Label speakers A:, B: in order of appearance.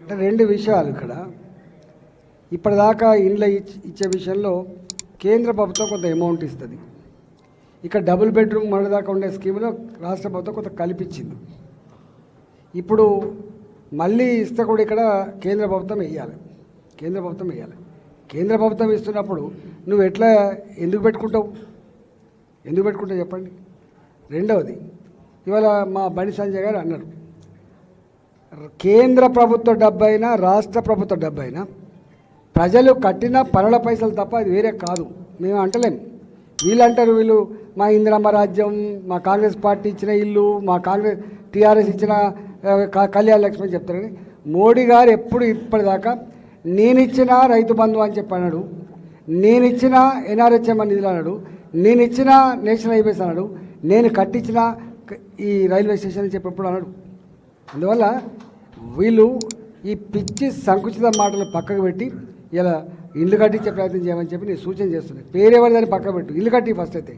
A: అంటే రెండు విషయాలు ఇక్కడ. ఇప్పటిదాకా ఇండ్ల ఇచ్చే విషయంలో కేంద్ర ప్రభుత్వం కొంత అమౌంట్ ఇస్తుంది. ఇక్కడ డబుల్ బెడ్రూమ్ మొదటిదాకా ఉండే స్కీమ్లో రాష్ట్ర ప్రభుత్వం కొంత కల్పించింది. ఇప్పుడు మళ్ళీ ఇస్తే కూడా ఇక్కడ కేంద్ర ప్రభుత్వం వేయాలి కేంద్ర ప్రభుత్వం వేయాలి కేంద్ర ప్రభుత్వం ఇస్తున్నప్పుడు నువ్వు ఎట్లా ఎందుకు పెట్టుకుంటావు? ఎందుకు పెట్టుకుంటావు చెప్పండి. రెండవది ఇవాళ మా బండి సంజయ్ గారు అన్నారు. కేంద్ర ప్రభుత్వ డబ్బు అయినా రాష్ట్ర ప్రభుత్వ డబ్బు అయినా ప్రజలు కట్టిన పనుల పైసలు తప్ప అది వేరే కాదు. మేము అంటలేం. వీళ్ళు అంటారు వీళ్ళు మా ఇందిరమ్మ రాజ్యం మా కాంగ్రెస్ పార్టీ ఇచ్చిన ఇల్లు మా కాంగ్రెస్ టీఆర్ఎస్ ఇచ్చిన క- కళ్యాణ లక్ష్మి చెప్తారని మోడీ గారు ఎప్పుడు ఇప్పటిదాకా నేనిచ్చిన రైతు బంధు అని చెప్పి అన్నాడు నేనిచ్చిన ఎన్ఆర్హెచ్ఎం అని నిధులు అన్నాడు నేను ఇచ్చిన నేషనల్ హైవేస్ అన్నాడు నేను కట్టించిన ఈ రైల్వే స్టేషన్ అని చెప్పి ఎప్పుడు అన్నాడు. అందువల్ల వీళ్ళు ఈ పిచ్చి సంకుచిత మాటలు పక్కకు పెట్టి ఇలా ఇల్లు కట్టించే ప్రయత్నం చేయమని చెప్పి నేను సూచన చేస్తున్నాను. దాన్ని పక్కకు పెట్టు. ఇల్లు కట్టి ఫస్ట్ అయితే.